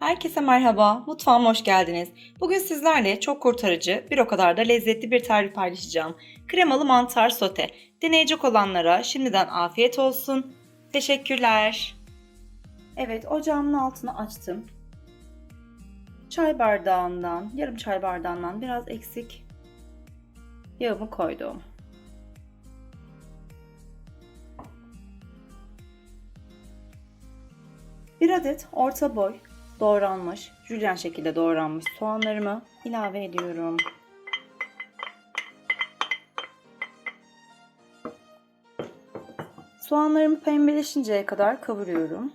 Herkese merhaba, mutfağıma hoş geldiniz. Bugün sizlerle çok kurtarıcı, bir o kadar da lezzetli bir tarif paylaşacağım. Kremalı mantar sote. Deneyecek olanlara şimdiden afiyet olsun. Teşekkürler. Evet, ocağımın altını açtım. Çay bardağından, yarım çay bardağından biraz eksik yağımı koydum. Bir adet orta boy doğranmış, jülyen şekilde doğranmış soğanlarımı ilave ediyorum. Soğanlarımı pembeleşinceye kadar kavuruyorum.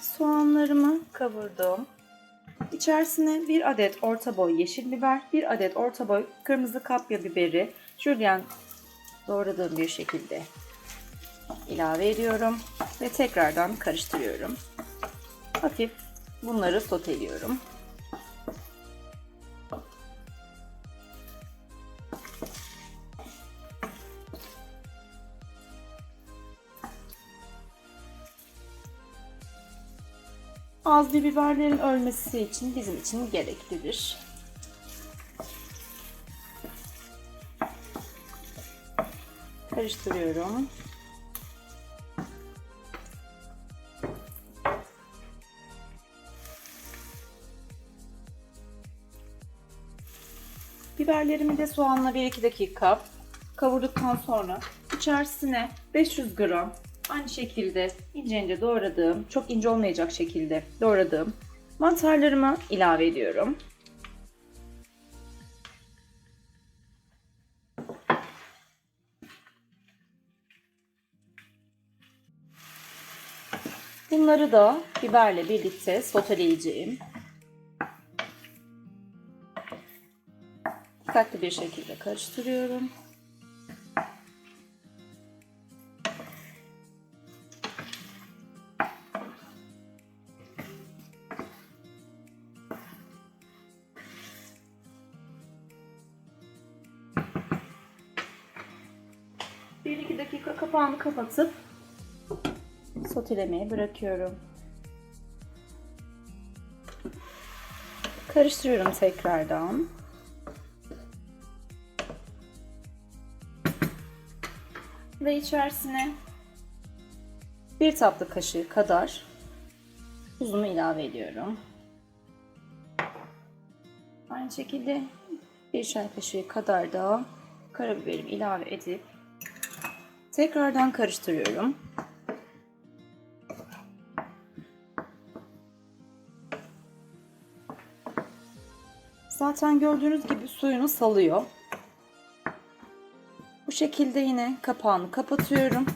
Soğanlarımı kavurdum. İçerisine bir adet orta boy yeşil biber, bir adet orta boy kırmızı kapya biberi jülyen doğradığım bir şekilde ilave ediyorum ve tekrardan karıştırıyorum. Hafif bunları soteliyorum. Az bir biberlerin ölmesi için bizim için gereklidir. Karıştırıyorum. Biberlerimi de soğanla 1-2 dakika kavurduktan sonra içerisine 500 gram aynı şekilde ince ince doğradığım, çok ince olmayacak şekilde doğradığım mantarlarımı ilave ediyorum. Bunları da biberle birlikte soteleyeceğim. Dikkatli bir şekilde karıştırıyorum. Bir iki dakika kapağını kapatıp sotelemeye bırakıyorum. Karıştırıyorum tekrardan. Ve içerisine bir tatlı kaşığı kadar tuzumu ilave ediyorum. Aynı şekilde bir çay kaşığı kadar da karabiberimi ilave edip tekrardan karıştırıyorum. Zaten gördüğünüz gibi suyunu salıyor. Bu şekilde yine kapağını kapatıyorum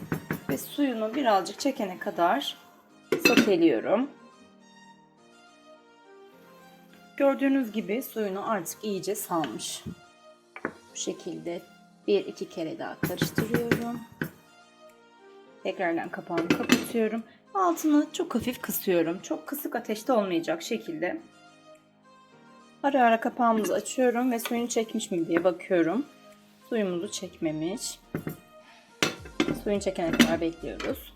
ve suyunu birazcık çekene kadar soteliyorum. Gördüğünüz gibi suyunu artık iyice salmış. Bu şekilde bir iki kere daha karıştırıyorum. Tekrardan kapağını kapatıyorum. Altını çok hafif kısıyorum. Çok kısık ateşte olmayacak şekilde. Ara ara kapağımızı açıyorum ve suyunu çekmiş mi diye bakıyorum. Suyumuzu çekmemiş. Suyunu çekene kadar bekliyoruz.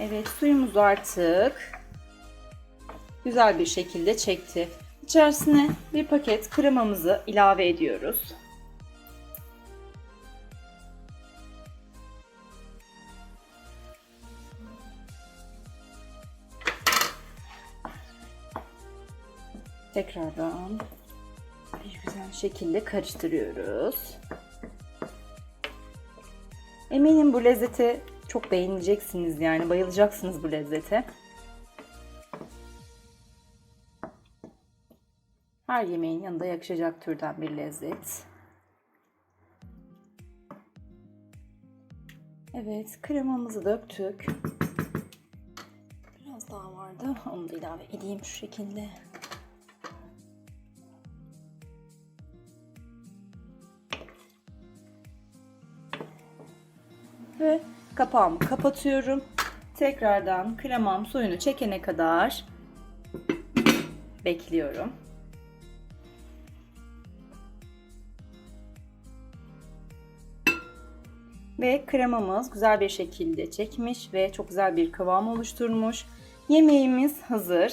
Evet suyumuz artık güzel bir şekilde çekti. İçerisine bir paket kremamızı ilave ediyoruz. Tekrardan bir güzel şekilde karıştırıyoruz. Eminim bu lezzeti çok beğeneceksiniz yani bayılacaksınız bu lezzete. Her yemeğin yanında yakışacak türden bir lezzet. Evet, kremamızı döktük. Biraz daha vardı. Onu da ilave edeyim şu şekilde. ve kapağımı kapatıyorum. Tekrardan kremam suyunu çekene kadar bekliyorum. Ve kremamız güzel bir şekilde çekmiş ve çok güzel bir kıvam oluşturmuş. Yemeğimiz hazır.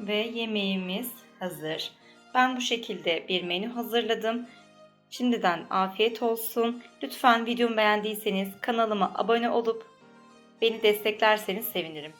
Ve yemeğimiz hazır. Ben bu şekilde bir menü hazırladım. Şimdiden afiyet olsun. Lütfen videomu beğendiyseniz kanalıma abone olup beni desteklerseniz sevinirim.